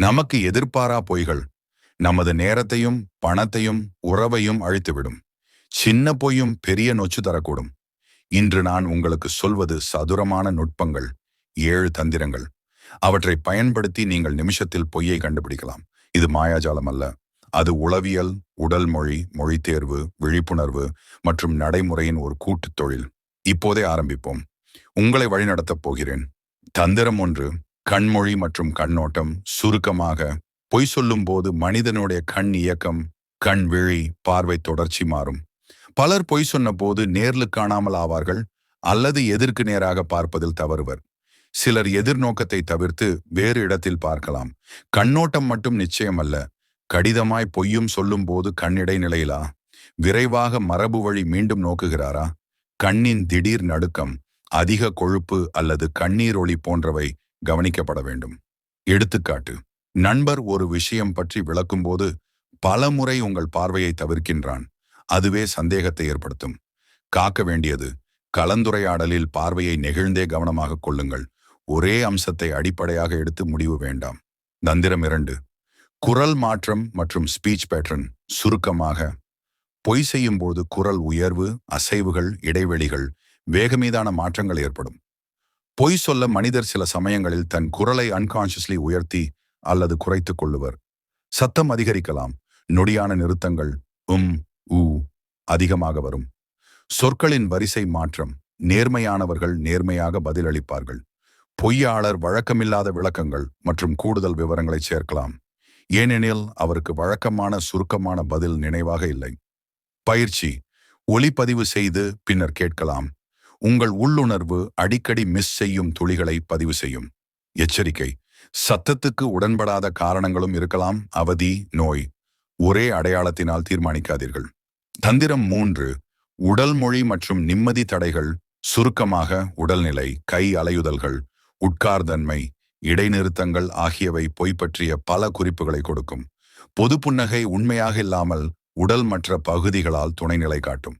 நமக்கு எதிர்பாரா பொய்கள் நமது நேரத்தையும் பணத்தையும் உறவையும் அழித்துவிடும். சின்ன பொய்யும் பெரிய நொச்சு தரக்கூடும். இன்று நான் உங்களுக்கு சொல்வது சதுரமான நுட்பங்கள் ஏழு தந்திரங்கள். அவற்றை பயன்படுத்தி நீங்கள் நிமிஷத்தில் பொய்யை கண்டுபிடிக்கலாம். இது மாயாஜாலம் அல்ல. அது உளவியல் உடல் மொழி மொழி தேர்வு விழிப்புணர்வு மற்றும் நடைமுறையின் ஒரு கூட்டுத் தொழில். இப்போதே ஆரம்பிப்போம். உங்களை வழிநடத்தப் போகிறேன். தந்திரம் ஒன்று கண்மொழி மற்றும் கண்ணோட்டம் சுருக்கமாக பொய் சொல்லும் போது மனிதனுடைய கண் இயக்கம் கண் விழி பார்வை தொடர்ச்சி மாறும். பலர் பொய் சொன்ன போது நேர்லு காணாமல் ஆவார்கள் அல்லது எதிர்க்கு நேராக பார்ப்பதில் தவறுவர். சிலர் எதிர்நோக்கத்தை தவிர்த்து வேறு இடத்தில் பார்க்கலாம். கண்ணோட்டம் மட்டும் நிச்சயமல்ல. கடிதமாய் பொய்யும் சொல்லும் போது கண்ணிடை நிலையிலா விரைவாக மரபு வழி மீண்டும் நோக்குகிறாரா? கண்ணின் திடீர் நடுக்கம் அதிக கொழுப்பு அல்லது கண்ணீர் ஒளி போன்றவை கவனிக்கப்பட வேண்டும். எடுத்துக்காட்டு நண்பர் ஒரு விஷயம் பற்றி விளக்கும்போது பல முறை உங்கள் பார்வையை தவிர்க்கின்றான். அதுவே சந்தேகத்தை ஏற்படுத்தும். காக்க வேண்டியது கலந்துரையாடலில் பார்வையை நெகிழ்ந்தே கவனமாக கொள்ளுங்கள். ஒரே அம்சத்தை அடிப்படையாக எடுத்து முடிவு வேண்டாம். தந்திரம் இரண்டு குரல் மாற்றம் மற்றும் ஸ்பீச் பேட்டர்ன் சுருக்கமாக. பொய் செய்யும்போது குரல் உயர்வு அசைவுகள் இடைவெளிகள் வேகமீதான மாற்றங்கள் ஏற்படும். பொய் சொல்ல மனிதர் சில சமயங்களில் தன் குரலை அன்கான்ஷியஸ்லி உயர்த்தி அல்லது குறைத்துக் கொள்ளுவர். சத்தம் அதிகரிக்கலாம். நொடியான நிறுத்தங்கள் உம் ஊ அதிகமாக வரும். சொற்களின் வரிசை மாற்றம். நேர்மையானவர்கள் நேர்மையாக பதிலளிப்பார்கள். பொய்யாளர் வழக்கமில்லாத விளக்கங்கள் மற்றும் கூடுதல் விவரங்களை சேர்க்கலாம். ஏனெனில் அவருக்கு வழக்கமான சுருக்கமான பதில் நினைவாக இல்லை. பயிற்சி. ஒளிப்பதிவு செய்து பின்னர் கேட்கலாம். உங்கள் உள்ளுணர்வு அடிக்கடி மிஸ் செய்யும் துளிகளை பதிவு செய்யும். எச்சரிக்கை. சத்தத்துக்கு உடன்படாத காரணங்களும் இருக்கலாம். அவதி நோய். ஒரே அடையாளத்தினால் தீர்மானிக்காதீர்கள். தந்திரம் மூன்று. உடல் மொழி மற்றும் நிம்மதி தடைகள். சுருக்கமாக உடல்நிலை கை அலையுதல்கள் உட்கார்தன்மை இடைநிறுத்தங்கள் ஆகியவை பொய் பற்றிய பல குறிப்புகளை கொடுக்கும். பொது புன்னகை உண்மையாக இல்லாமல் உடல் மற்ற பகுதிகளால் துணைநிலை காட்டும்.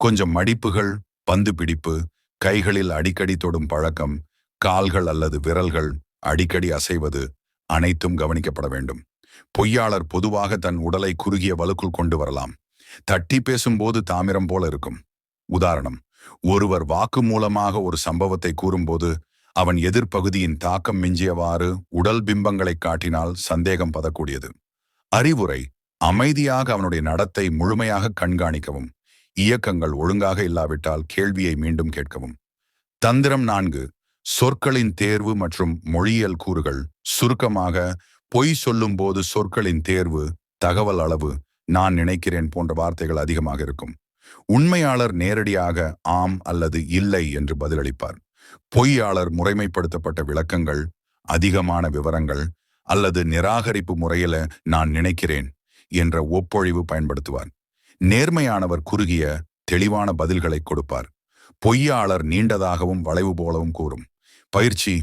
கொஞ்சம் மடிப்புகள் பந்து பிடிப்பு கைகளில் அடிக்கடி தொடும் பழக்கம் கால்கள் அல்லது விரல்கள் அடிக்கடி அசைவது அனைத்தும் கவனிக்கப்பட வேண்டும். பொய்யாளர் பொதுவாக தன் உடலை குறுகிய வலுக்குள் கொண்டு வரலாம். தட்டி பேசும்போது தாமிரம் போல இருக்கும். உதாரணம் ஒருவர் வாக்கு மூலமாக ஒரு சம்பவத்தை கூறும்போது அவன் எதிர்ப்பகுதியின் தாக்கம் மிஞ்சியவாறு உடல் பிம்பங்களை காட்டினால் சந்தேகம் பதக்கூடியது அறிவுரை அமைதியாக அவனுடைய நடத்தை முழுமையாக கண்காணிக்கவும். இயக்கங்கள் ஒழுங்காக இல்லாவிட்டால் கேள்வியை மீண்டும் கேட்கவும். தந்திரம் நான்கு சொற்களின் தேர்வு மற்றும் மொழியியல் கூறுகள். சுருக்கமாக பொய் சொல்லும்போது சொற்களின் தேர்வு தகவல் அளவு நான் நினைக்கிறேன் போன்ற வார்த்தைகள் அதிகமாக இருக்கும். உண்மையாளர் நேரடியாக ஆம் அல்லது இல்லை என்று பதிலளிப்பார். பொய்யாளர் முறைமைப்படுத்தப்பட்ட விளக்கங்கள் அதிகமான விவரங்கள் அல்லது நிராகரிப்பு முறையில நான் நினைக்கிறேன் என்ற ஒப்பொழிவு பயன்படுத்துவார். நேர்மையானவர் குறுகிய தெளிவான பதில்களை கொடுப்பார். பொய்யாளர் நீண்டதாகவும் வளைவு போலவும் கூறும். பயிற்சி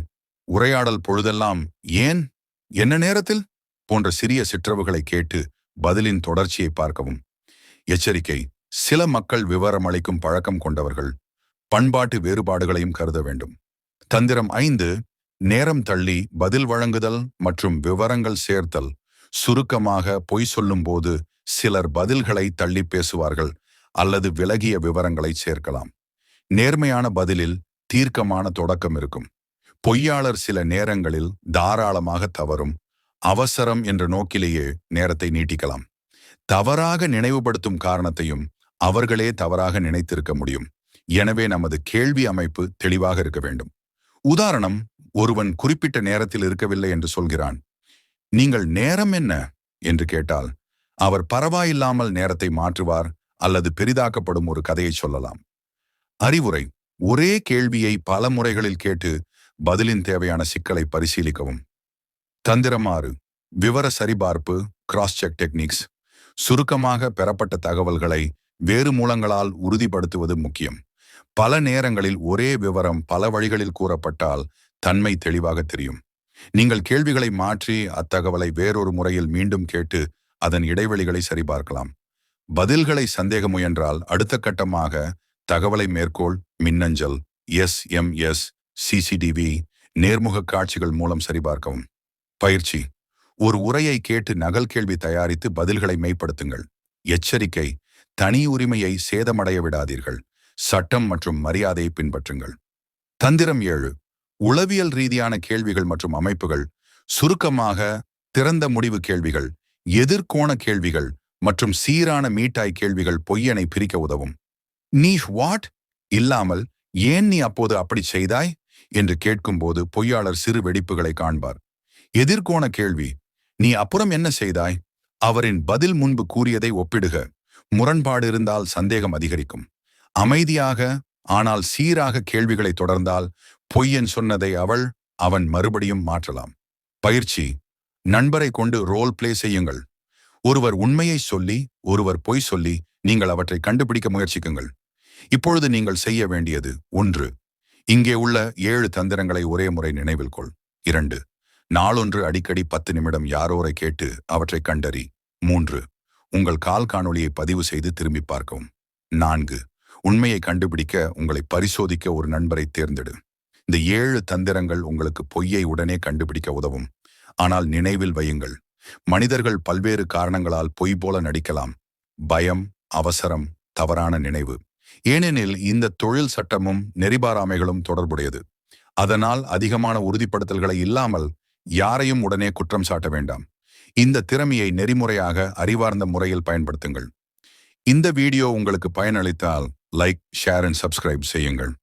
உரையாடல் பொழுதெல்லாம் ஏன்? என்ன நேரத்தில்? போன்ற சிறிய சிற்றவுகளை கேட்டு பதிலின் தொடர்ச்சியை பார்க்கவும். எச்சரிக்கை சில மக்கள் விவரம் அளிக்கும் பழக்கம் கொண்டவர்கள் பண்பாட்டு வேறுபாடுகளையும் கருத வேண்டும். தந்திரம் ஐந்து நேரம் தள்ளி பதில் வழங்குதல் மற்றும் விவரங்கள் சேர்த்தல் சுருக்கமாக பொய் சொல்லும்போது சிலர் பதில்களை தள்ளி பேசுவார்கள் அல்லது விலகிய விவரங்களை சேர்க்கலாம். நேர்மையான பதிலில் தீர்க்கமான தொடக்கம் இருக்கும். பொய்யாளர் சில நேரங்களில் தாராளமாக தவறும் அவசரம் என்ற நோக்கிலேயே நேரத்தை நீட்டிக்கலாம். தவறாக நினைவுபடுத்தும் காரணத்தையும் அவர்களே தவறாக நினைத்திருக்க முடியும். எனவே நமது கேள்வி அமைப்பு தெளிவாக இருக்க வேண்டும். உதாரணம் ஒருவன் குறிப்பிட்ட நேரத்தில் இருக்கவில்லை என்று சொல்கிறான். நீங்கள் நேரம் என்ன? என்று கேட்டால் அவர் பரவாயில்லாமல் நேரத்தை மாற்றுவார் அல்லது பெரிதாக்கப்படும் ஒரு கதையை சொல்லலாம். அறிவுரை ஒரே கேள்வியை பல முறைகளில் கேட்டு பதிலின் தேவையான சிக்கலை பரிசீலிக்கவும். தந்திரமாறு விவர சரிபார்ப்பு கிராஸ் செக் டெக்னிக்ஸ் சுருக்கமாக பெறப்பட்ட தகவல்களை வேறு மூலங்களால் உறுதிப்படுத்துவது முக்கியம். பல நேரங்களில் ஒரே விவரம் பல வழிகளில் கூறப்பட்டால் தன்மை தெளிவாக தெரியும். நீங்கள் கேள்விகளை மாற்றி அத்தகவலை வேறொரு முறையில் மீண்டும் கேட்டு அதன் இடைவெளிகளை சரிபார்க்கலாம். பதில்களை சந்தேக முயன்றால் அடுத்த கட்டமாக தகவலை மேற்கோள் மின்னஞ்சல் எஸ் எம் எஸ் சிசிடிவி நேர்முக காட்சிகள் மூலம் சரிபார்க்கவும். பயிற்சி. ஒரு உரையை கேட்டு நகல் கேள்வி தயாரித்து பதில்களை மேம்படுத்துங்கள். எச்சரிக்கை. தனி உரிமையை சேதமடைய விடாதீர்கள். சட்டம் மற்றும் மரியாதையை பின்பற்றுங்கள். தந்திரம் ஏழு. உளவியல் ரீதியான கேள்விகள் மற்றும் அமைப்புகள். சுருக்கமாக திறந்த முடிவு கேள்விகள். எதிர்கோண கேள்விகள் மற்றும் சீரான மீட்டாய் கேள்விகள் பொய்யனை பிரிக்க உதவும். நீ வாட் இல்லாமல் ஏன் நீ அப்போது அப்படி செய்தாய்? என்று கேட்கும்போது பொய்யாளர் சிறு வெடிப்புகளை காண்பார். எதிர்கோண கேள்வி நீ அப்புறம் என்ன செய்தாய்? அவரின் பதில் முன்பு கூறியதை ஒப்பிடுக. முரண்பாடு இருந்தால் சந்தேகம் அதிகரிக்கும். அமைதியாக ஆனால் சீராக கேள்விகளை தொடர்ந்தால் பொய்யன் சொன்னதை அவள் அவன் மறுபடியும் மாற்றலாம். பயிற்சி நண்பரை கொண்டு ரோல் பிளே செய்யுங்கள். ஒருவர் உண்மையை சொல்லி ஒருவர் பொய் சொல்லி நீங்கள் அவற்றை கண்டுபிடிக்க முயற்சிக்குங்கள். இப்பொழுது நீங்கள் செய்ய வேண்டியது ஒன்று இங்கே உள்ள ஏழு தந்திரங்களை ஒரே முறை நினைவில் கொள். இரண்டு நாளொன்று அடிக்கடி பத்து நிமிடம் யாரோரை கேட்டு அவற்றை கண்டறி. மூன்று உங்கள் கால் காணொளியை பதிவு செய்து திரும்பி பார்க்கவும். நான்கு உண்மையை கண்டுபிடிக்க உங்களை பரிசோதிக்க ஒரு நண்பரை தேர்ந்தெடு. இந்த ஏழு தந்திரங்கள் உங்களுக்கு பொய்யை உடனே கண்டுபிடிக்க உதவும். ஆனால் நினைவில் வையுங்கள். மனிதர்கள் பல்வேறு காரணங்களால் பொய் போல நடிக்கலாம். பயம் அவசரம் தவறான நினைவு. ஏனெனில் இந்த தொழில் சட்டமும் நெறிபாராமைகளும் தொடர்புடையது. அதனால் அதிகமான உறுதிப்படுத்தல்களை இல்லாமல் யாரையும் உடனே குற்றம் சாட்ட வேண்டாம். இந்த திறமையை நெறிமுறையாக அறிவார்ந்த முறையில் பயன்படுத்துங்கள். இந்த வீடியோ உங்களுக்கு பயனளித்தால் லைக் ஷேர் அண்ட் சப்ஸ்கிரைப் செய்யுங்கள்.